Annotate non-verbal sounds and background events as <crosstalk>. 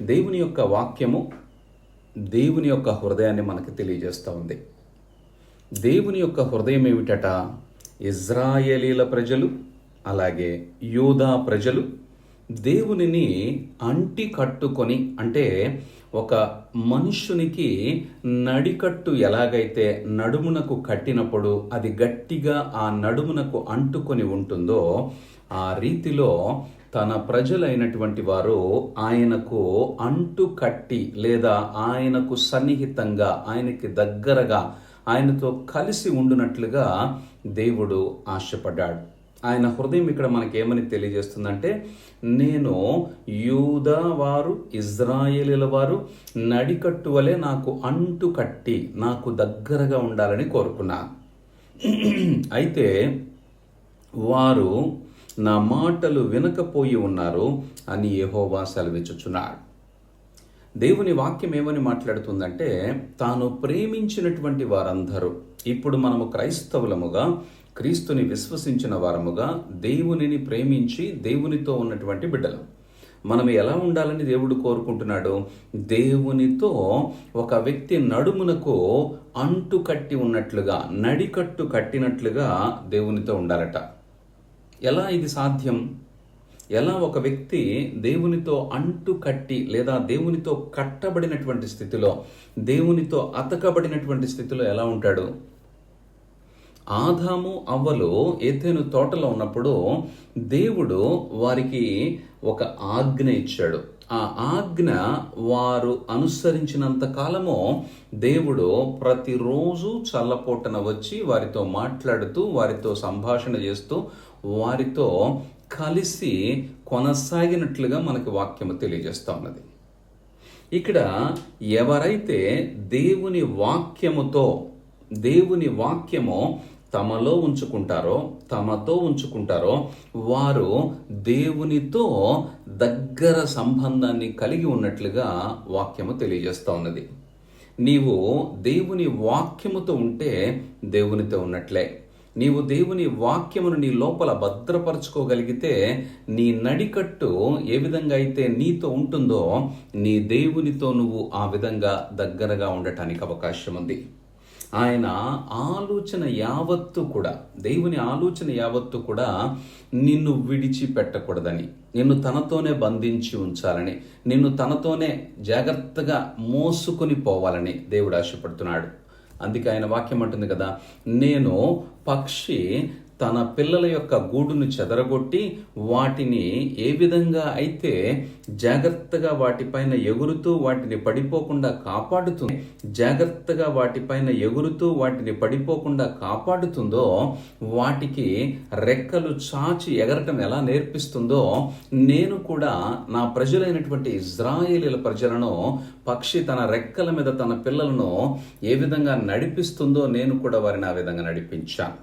దేవుని యొక్క వాక్యము దేవుని యొక్క హృదయాన్ని మనకు తెలియజేస్తూ ఉంది. దేవుని యొక్క హృదయం ఏమిటట? ఇజ్రాయేలీల ప్రజలు అలాగే యూదా ప్రజలు దేవునిని అంటి కట్టుకొని అంటే ఒక మనుష్యునికి నడికట్టు ఎలాగైతే నడుమునకు కట్టినప్పుడు అది గట్టిగా ఆ నడుమునకు అంటుకొని ఉంటుందో ఆ రీతిలో తన ప్రజలైనటువంటి వారు ఆయనకు అంటు కట్టి లేదా ఆయనకు సన్నిహితంగా ఆయనకి దగ్గరగా ఆయనతో కలిసి ఉండునట్లుగా దేవుడు ఆశపడ్డాడు. ఆయన హృదయం ఇక్కడ మనకి ఏమని తెలియజేస్తుందంటే నేను యూదా వారు ఇజ్రాయేలీల వారు నడికట్టు వలె నాకు అంటు కట్టి నాకు దగ్గరగా ఉండాలని కోరుకున్నాను. <clears throat> అయితే వారు నా మాటలు వినకపోయి ఉన్నారు అని యహోవా సెలవిచ్చుచున్నాడు. దేవుని వాక్యం ఏమని మాట్లాడుతుందంటే తాను ప్రేమించినటువంటి వారందరూ ఇప్పుడు మనము క్రైస్తవులముగా క్రీస్తుని విశ్వసించిన వారముగా దేవునిని ప్రేమించి దేవునితో ఉన్నటువంటి బిడ్డలం. మనం ఎలా ఉండాలని దేవుడు కోరుకుంటున్నాడు? దేవునితో ఒక వ్యక్తి నడుమునకు అంటు కట్టి ఉన్నట్లుగా నడికట్టు కట్టినట్లుగా దేవునితో ఉండాలట. ఎలా ఇది సాధ్యం? ఎలా ఒక వ్యక్తి దేవునితో అంటు కట్టి లేదా దేవునితో కట్టబడినటువంటి స్థితిలో దేవునితో అతకబడినటువంటి స్థితిలో ఎలా ఉంటాడు? ఆదాము అవ్వలు ఏతేను తోటలో ఉన్నప్పుడు దేవుడు వారికి ఒక ఆజ్ఞ ఇచ్చాడు. ఆ ఆజ్ఞ వారు అనుసరించినంత కాలము దేవుడు ప్రతిరోజు చల్లపోటన వచ్చి వారితో మాట్లాడుతూ వారితో సంభాషణ చేస్తూ వారితో కలిసి కొనసాగినట్లుగా మనకి వాక్యము తెలియజేస్తా ఉన్నది. ఇక్కడ ఎవరైతే దేవుని వాక్యముతో దేవుని వాక్యము తమలో ఉంచుకుంటారో తమతో ఉంచుకుంటారో వారు దేవునితో దగ్గర సంబంధాన్ని కలిగి ఉన్నట్లుగా వాక్యము తెలియజేస్తూ ఉన్నది. నీవు దేవుని వాక్యముతో ఉంటే దేవునితో ఉన్నట్లే. నీవు దేవుని వాక్యమును నీ లోపల భద్రపరచుకోగలిగితే నీ నడికట్టు ఏ విధంగా అయితే నీతో ఉంటుందో నీ దేవునితో నువ్వు ఆ విధంగా దగ్గరగా ఉండటానికి అవకాశం ఉంది ఆయన ఆలోచన యావత్తు కూడా దేవుని ఆలోచన యావత్తు కూడా నిన్ను విడిచిపెట్టకూడదని నిన్ను తనతోనే బంధించి ఉంచాలని నిన్ను తనతోనే జాగ్రత్తగా మోసుకొని పోవాలని దేవుడు ఆశపడుతున్నాడు. అందుకే ఆయన వాక్యం అంటుంది కదా నేను పక్షి తన పిల్లల యొక్క గూడును చెదరగొట్టి వాటిని ఏ విధంగా అయితే జాగ్రత్తగా వాటిపైన ఎగురుతూ వాటిని పడిపోకుండా కాపాడుతుంది జాగ్రత్తగా వాటిపైన ఎగురుతూ వాటిని పడిపోకుండా కాపాడుతుందో వాటికి రెక్కలు చాచి ఎగరటం ఎలా నేర్పిస్తుందో నేను కూడా నా ప్రజలైనటువంటి ఇజ్రాయేలీల ప్రజలను పక్షి తన రెక్కల మీద తన పిల్లలను ఏ విధంగా నడిపిస్తుందో నేను కూడా వారిని ఆ విధంగా నడిపించాను.